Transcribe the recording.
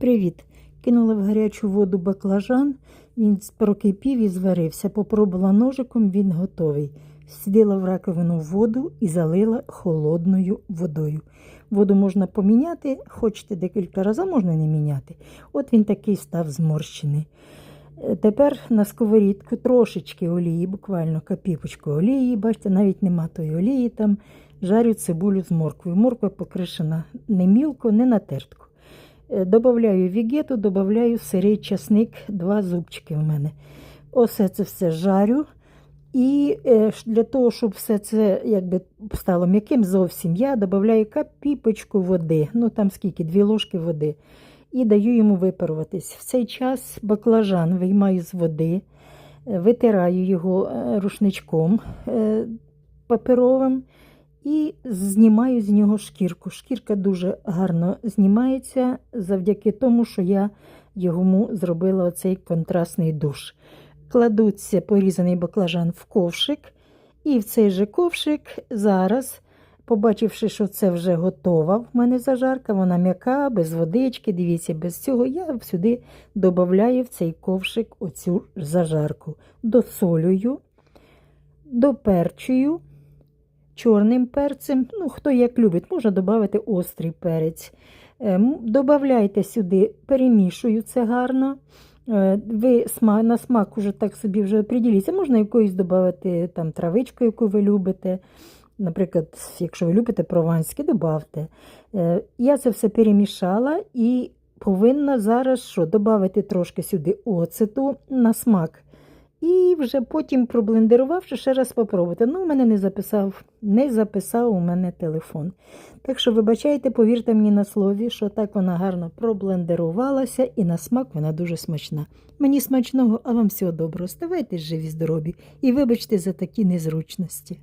Привіт! Кинула в гарячу воду баклажан, він прокипів і зварився. Попробувала ножиком, він готовий. Сідила в раковину воду і залила холодною водою. Воду можна поміняти, хочете декілька разів, можна не міняти. От він такий став зморщений. Е, Тепер на сковорідку трошечки олії, буквально капіпочку олії. Бачите, навіть нема тої олії там. Жарю цибулю з морквою. Морква покришена не мілко, не на тертку. Е, Добавляю вігету, добавляю сирий часник, два зубчики у мене. Оце це все жарю. І е, для того, щоб все це якби стало м'яким зовсім, я додаю капіпочку води, ну там скільки, дві ложки води, і даю йому випаруватись. В цей час баклажан виймаю з води, е, витираю його рушничком паперовим і знімаю з нього шкірку. Шкірка дуже гарно знімається завдяки тому, що я йому зробила оцей контрастний душ. Кладуться порізаний баклажан в ковшик, і в цей же ковшик зараз, побачивши, що це вже готова в мене зажарка, вона м'яка, без водички, дивіться, без цього, я сюди додаю в цей ковшик оцю зажарку. Досолюю, доперчую чорним перцем. Ну, хто як любить, можна додати острий перець. Е, Добавляйте сюди, перемішую це гарно. Е, Ви на смак уже так собі вже приділіться. Можна якоюсь додати там травичку, яку ви любите. Наприклад, якщо ви любите прованське, додавте. Е, Я це все перемішала і повинна зараз що, додати трошки сюди оцету на смак. І вже потім, проблендерувавши, ще раз попробувати. Ну, у мене не записав, не записав у мене телефон. Так що, вибачайте, повірте мені на слові, що так вона гарно проблендерувалася і на смак вона дуже смачна. Мені смачного, а вам всього доброго. Ставайте живі, здорові і вибачте за такі незручності.